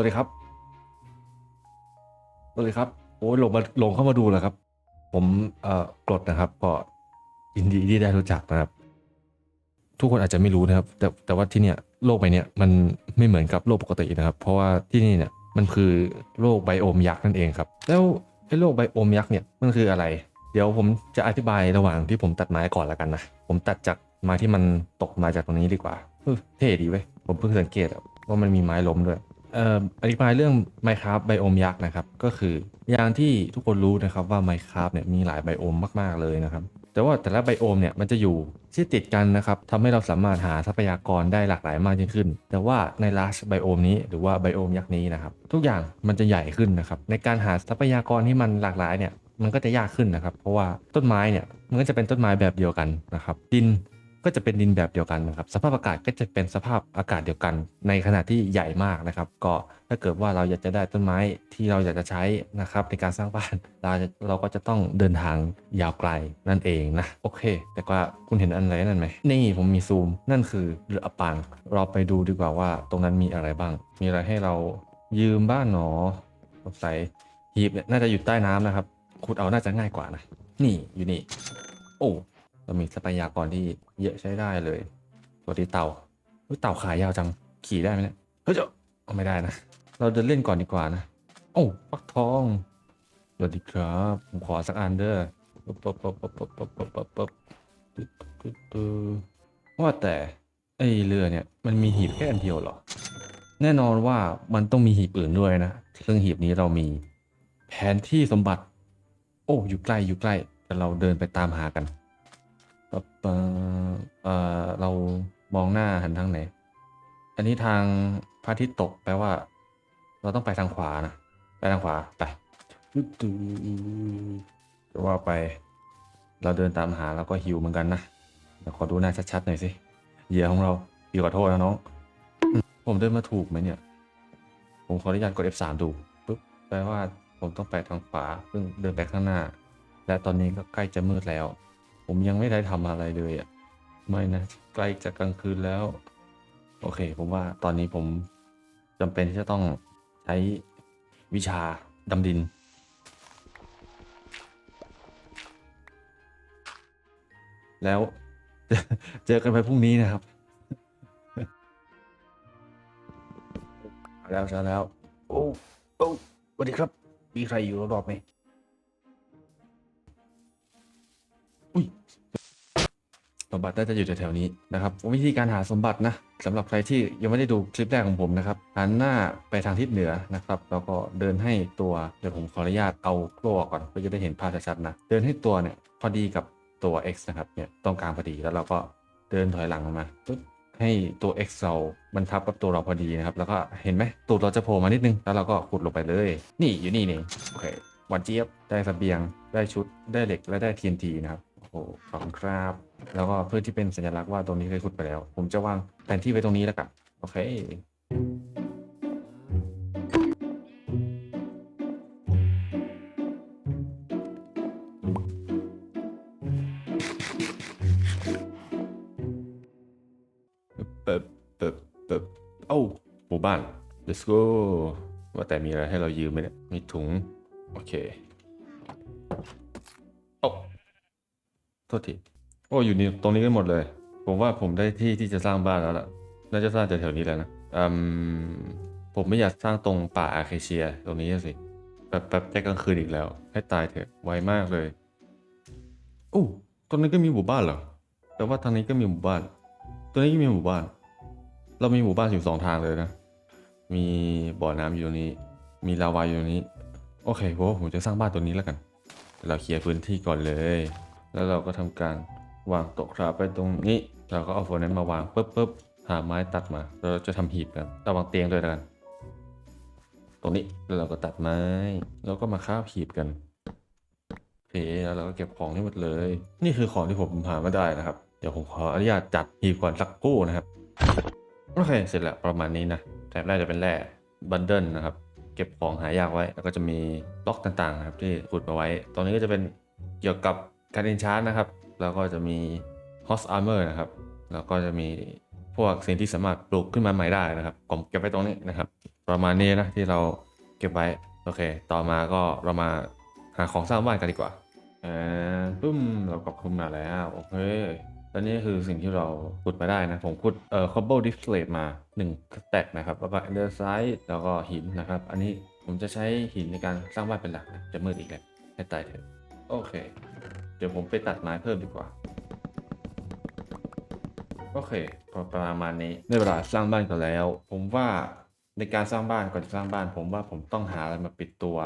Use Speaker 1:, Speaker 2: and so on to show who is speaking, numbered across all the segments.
Speaker 1: วัสดีครับสวัสดีครับ โอ้ยลงมาลงเข้ามาดูแล้วครับ ผมเอ่อกดนะครับ ก็ยินดีที่ได้รู้จักนะครับ ทุกคนอาจจะไม่รู้นะครับ แต่แต่ว่าที่เนี่ยโลกใบเนี้ยมันไม่เหมือนกับโลกปกตินะครับ เพราะว่าที่นี่เนี่ยมันคือโลกไบโอมยักษ์นั่นเองครับ แล้วไอ้โลกไบโอมยักษ์เนี่ยมันคืออะไร เดี๋ยวผมจะอธิบายระหว่างที่ผมตัดไม้ก่อนละกันนะ ผมตัดจากไม้ที่มันตกมาจากตรงนี้ดีกว่าเออเท่ดีเว้ย ผมเพิ่งสังเกตว่ามันมีไม้ล้มด้วย เอ่ออธิบายเรื่อง Minecraft ไบโอมยักษ์นะครับ ก็คืออย่างที่ทุกคนรู้นะครับว่า Minecraft เนี่ยมีหลายไบโอมมากๆเลยนะครับ แต่ว่าแต่ละไบโอมเนี่ยมันจะอยู่ที่ติดกันนะครับทำให้เราสามารถหาทรัพยากรได้หลากหลายมากยิ่งขึ้น แต่ว่าใน Large ไบโอมนี้หรือว่าไบโอมยักษ์นี้นะครับ ทุกอย่างมันจะใหญ่ขึ้นนะครับ ในการหาทรัพยากรที่มันหลากหลายเนี่ยมันก็จะยากขึ้นนะครับ เพราะว่าต้นไม้เนี่ยมันก็จะเป็นต้นไม้แบบเดียวกันนะครับดิน ก็จะเป็นดินแบบเดียวกันนะครับ สภาพอากาศก็จะเป็นสภาพอากาศเดียวกัน ในขณะที่ใหญ่มากนะครับ ก็ถ้าเกิดว่าเราอยากจะได้ต้นไม้ที่เราอยากจะใช้นะครับในการสร้างบ้านเราจะเราก็จะต้องเดินทางยาวไกลนั่นเองนะโอเค แต่ว่าคุณเห็นอันไหนนั่นไหมนี่ผมมีซูมนั่นคือเรืออปางเราไปดูดีกว่าว่าตรงนั้นมีอะไรบ้าง มีอะไรให้เรายืมบ้านหนอสงสัยหีบเนี่ยน่าจะอยู่ใต้น้ำนะครับขุดเอาน่าจะง่ายกว่านะนี่อยู่นี่ โอ้ เรามีทรัพยากรที่เยอะใช้ได้เลย ตัวที่เต่าเฮ้ยเต่าขายาวจังขี่ได้ไหมเนี่ยเฮ้ยเจ้าเอาไม่ได้นะ เราเดินเล่นก่อนดีกว่านะ โอ้ฟักทองสวัสดีครับ ผมขอสักอันเด้อปั๊บปั๊บปั๊บปั๊บปั๊บปั๊บปั๊บปั๊บตึ๊ดตึ๊ดตึ๊ดว่าแต่ไอเรือเนี่ยมันมีหีบแค่อันเดียวเหรอ แน่นอนว่ามันต้องมีหีบอื่นด้วยนะซึ่งหีบนี้เรามีแผนที่สมบัติ โอ้อยู่ใกล้อยู่ใกล้แต่เราเดินไปตามหากัน ปับเอ่อเรามองหน้าหันทางไหน อันนี้ทางพระอาทิตย์ตกแปลว่า เราต้องไปทางขวานะ ไปทางขวา ไปตึ๊ดตึ๊ดจะว่าไป เราเดินตามหาแล้วก็หิวเหมือนกันนะเดี๋ยวขอดูหน้าชัดๆหน่อยสิ เหยื่อของเราพี่ขอโทษนะน้อง ผมเดินมาถูกไหมเนี่ย ผมขออนุญาตกด F3 ดูปุ๊บ แปลว่าผมต้องไปทางขวาเพิ่งเดินไปข้างหน้า และตอนนี้ก็ใกล้จะมืดแล้ว ผมยังไม่ได้ทำอะไรเลยอะไม่นะใกล้จะกลางคืนแล้ว โอเค ผมว่าตอนนี้ผมจำเป็นที่จะต้องใช้วิชาดำดิน แล้วเจอกันไปพรุ่งนี้นะครับ แล้วเช้าแล้ว โอ้ โอ้สวัสดีครับ มีใครอยู่รอบๆไหม มบัติน่าจะอยู่แถวๆนี้นะครับวิธีการหาสมบัตินะสำหรับใครที่ยังไม่ได้ดูคลิปแรกของผมนะครับหันหน้าไปทางทิศเหนือนะครับแล้วก็เดินให้ตัวเดี๋ยวผมขออนุญาตเอาโล่ออกก่อนเพื่อจะได้เห็นภาพชัดๆนะเดินให้ตัวเนี่ยพอดีกับตัว x นะครับเนี่ยตรงกลางพอดีแล้วเราก็เดินถอยหลังออกมาปึ๊บให้ตัว x เรามันทับกับตัวเราพอดีนะครับ แล้วก็เห็นไหมตัวเราจะโผล่มานิดนึง แล้วเราก็ขุดลงไปเลย นี่อยู่นี่นี่โอเคหวันเจี๊ยบ ได้เสบียง ได้ชุด ได้เหล็ก และได้ TNT นะครับ โอ้โห ขอบคุณครับ แล้วก็เพื่อที่เป็นสัญลักษณ์ว่าตรงนี้เคยขุดไปแล้ว ผมจะวางแผนที่ไว้ตรงนี้แล้วกันโอเคเปิบเปิบเปิบเอ้าหมู่บ้าน let's go ว่าแต่มีอะไรให้เรายืมไหมเนี่ย มีถุง โอเค โอ้โทษที โอ้อยู่นี่ตรงนี้กันหมดเลย ผมว่าผมได้ที่ที่จะสร้างบ้านแล้วล่ะ น่าจะสร้างแถวนี้แล้วนะอืมผมไม่อยากสร้างตรงป่าอาเคเชีย ตรงนี้สิแป๊บแป๊บจะกลางคืนอีกแล้ว ให้ตายเถอะไวมากเลยโอ้ตรงนี้ก็มีหมู่บ้านเหรอแต่ว่าทางนี้ก็มีหมู่บ้าน ตรงนี้ก็มีหมู่บ้าน เรามีหมู่บ้านอยู่สองทางเลยนะ มีบ่อน้ำอยู่ตรงนี้ มีลาวาอยู่ตรงนี้ โอเคโหผมจะสร้างบ้านตัวนี้แล้วกันเราเคลียร์พื้นที่ก่อนเลย แล้วเราก็ทำการ วางโต๊ะคราฟไปตรงนี้เราก็เอาโฟนนั้นมาวางปุ๊บปุ๊บหาไม้ตัดมา เราจะทำหีบกันระวังเตียงด้วยกัน ตรงนี้แล้วเราก็ตัดไม้ แล้วก็มาคาบหีบกันโอเคแล้วเราก็เก็บของให้หมดเลย นี่คือของที่ผมหามาได้นะครับ เดี๋ยวผมขออนุญาตจัดหีบก่อนสักคู่นะครับโอเคเสร็จแล้วประมาณนี้นะแถบแรกจะเป็นแร่บันเดิลนะครับ เก็บของหายากไว้ แล้วก็จะมีบล็อกต่างๆนะครับที่ขุดมาไว้ ตรงนี้ก็จะเป็นเกี่ยวกับ การเอนชาร์นะครับ แล้วก็จะมี Host Armor นะครับ แล้วก็จะมีพวกสิ่งที่สามารถปลูกขึ้นมาใหม่ได้นะครับ ผมเก็บไว้ตรงนี้นะครับ ประมาณนี้นะที่เราเก็บไว้ โอเค ต่อมาก็เรามาหาของสร้างบ้านกันดีกว่าอ่าปึ้มเรากลับขึ้นมาแล้วโอเคแล้วนี่คือสิ่งที่เราขุดมาได้นะ ผมขุดเอ่อ cobble display มา1สแต็กนะครับ แล้วก็ andesite แล้วก็หินนะครับ อันนี้ผมจะใช้หินในการสร้างบ้านเป็นหลักนะจะมืดอีกแล้วให้ตายเถอะ โอเค เดี๋ยวผมไปตัดไม้เพิ่มดีกว่า โอเคพอประมาณนี้ได้เวลาสร้างบ้านกันแล้ว ผมว่าในการสร้างบ้านก่อนจะสร้างบ้าน ผมว่าผมต้องหาอะไรมาปิดตัว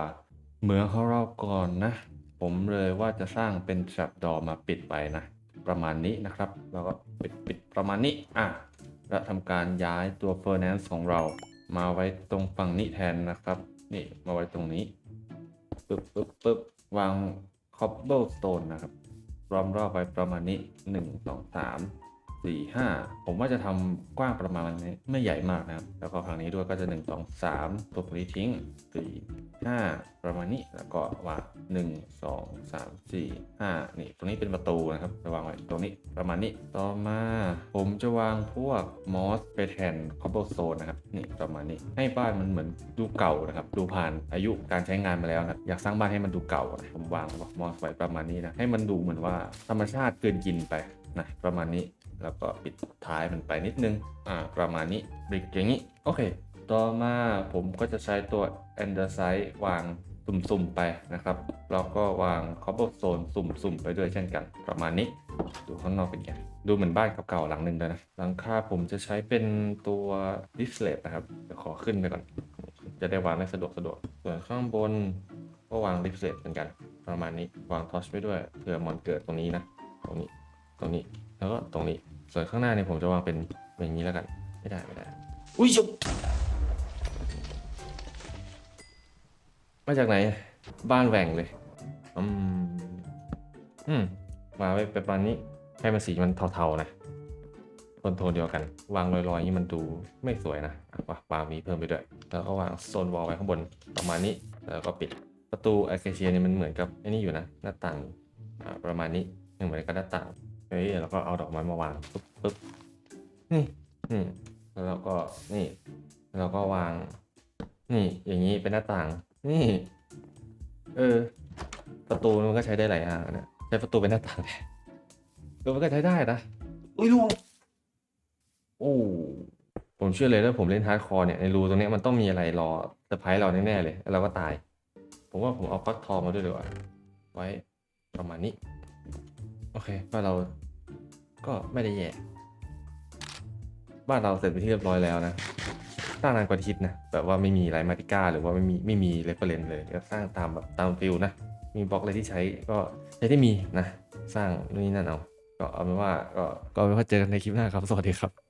Speaker 1: เหมืองของเราก่อนนะ ผมเลยว่าจะสร้างเป็นแทรปดอมาปิดไปนะ ประมาณนี้นะครับ แล้วก็ปิดปิดประมาณนี้อะและทำการย้ายตัวเฟอร์แนนซ์ของเรา มาไว้ตรงฝั่งนี้แทนนะครับ นี่มาไว้ตรงนี้ปึ๊บปึ๊บปึ๊บวาง คอบเบิลสโตนนะครับล้อมรอบไว้ประมาณนี้หนึ่ง สี่ห้าผมว่าจะทำกว้างประมาณนี้ไม่ใหญ่มากนะครับแล้วก็ฝั่งนี้ด้วยก็จะหนึ่งสองสามตัวตรงนี้ทิ้งสี่ห้าประมาณนี้แล้วก็วางหนึ่งสองสามสี่ห้านี่ตรงนี้เป็นประตูนะครับจะวางไว้ตรงนี้ประมาณนี้ต่อมาผมจะวางพวกมอสไปแทนคอ b เบิลโซนนะครับนี่ประมาณนี้ให้บ้านมันเหมือนดูเก่านะครับดูผ่านอายุการใช้งานมาแล้วนะอยากสร้างบ้านให้มันดูเก่าผมวางมอสไว้ประมาณนี้นะให้มันดูเหมือนว่าธรรมชาติเกินกินไปนะประมาณนี้ แล้วก็ปิดท้ายมันไปนิดนึง อ่า ประมาณนี้บริกอย่างนี้ โอเค ต่อมาผมก็จะใช้ตัว a n d e r s i t e วางสุ่มๆไปนะครับ แล้วก็วาง cobblestone สุ่มๆไปด้วยเช่นกัน ประมาณนี้ ดูข้างนอกเป็นไง ดูเหมือนบ้านเก่าๆหลังหนึ่งเลยนะ หลังคาผมจะใช้เป็นตัว display นะครับเดี๋ยวขอขึ้นไปก่อน จะได้วางได้สะดวกสะดวก ส่วนข้างบนก็วาง display เหมือนกัน ประมาณนี้ วางทอชไปด้วยเผื่อมอนเกิดตรงนี้นะ ตรงนี้ ตรงนี้ แล้วก็ตรงนี้ ส่วนข้างหน้าเนี่ยผมจะวางเป็นเป็นอย่างนี้แล้วกัน ไม่ได้ไม่ได้ อุ้ยจุบมาจากไหน บ้านแหว่งเลย อืม อืมวางไว้ประมาณนี้ให้มันสีมันเทาๆนะโทนโทนเดียวกัน วางลอยๆอย่างนี้มันดูไม่สวยนะอะวะวางมีเพิ่มไปด้วย แล้วก็วางโซนวอลไว้ข้างบนประมาณนี้ แล้วก็ปิดประตูไอเคเชียเนี่ยมันเหมือนกับไอ้นี่อยู่นะ หน้าต่างอ่าประมาณนี้ยังเหมือนกับหน้าต่าง เฮ้ยแล้วก็เอาดอกไม้มาวางปุ๊บปุ๊บนี่อืมแล้วเราก็นี่แล้วเราก็วาง นี่อย่างนี้เป็นหน้าต่าง นี่ เออ ประตูมันก็ใช้ได้หลายอย่างนะใช้ประตูเป็นหน้าต่างแทนเออมันก็ใช้ได้นะอุ้ยลวงโอ้ผมเชื่อเลยถ้าผมเล่นฮาร์ดคอร์เนี่ยในรูตรงเนี้ยมันต้องมีอะไรรอเซอร์ไพรส์เราแน่ๆเลย แล้วเราก็ตาย ผมว่าผมเอาฟักทองมาด้วยดีกว่าไว้ประมาณนี้ โอเคบ้านเราก็ไม่ได้แย่บ้านเราเสร็จไปที่เรียบร้อยแล้วนะสร้างนานกว่าที่คิดนะแบบว่าไม่มีไรมาติก้าหรือว่าไม่มีไม่มีเรฟเฟรนเลยก็สร้างตามแบบตามฟิลนะมีบล็อกอะไรที่ใช้ก็ใช้ที่มีนะ สร้างนู่นนี่นั่นเอาก็เอาเป็นว่าก็ก็เอาเป็นว่าเจอกันในคลิปหน้าครับ สวัสดีครับ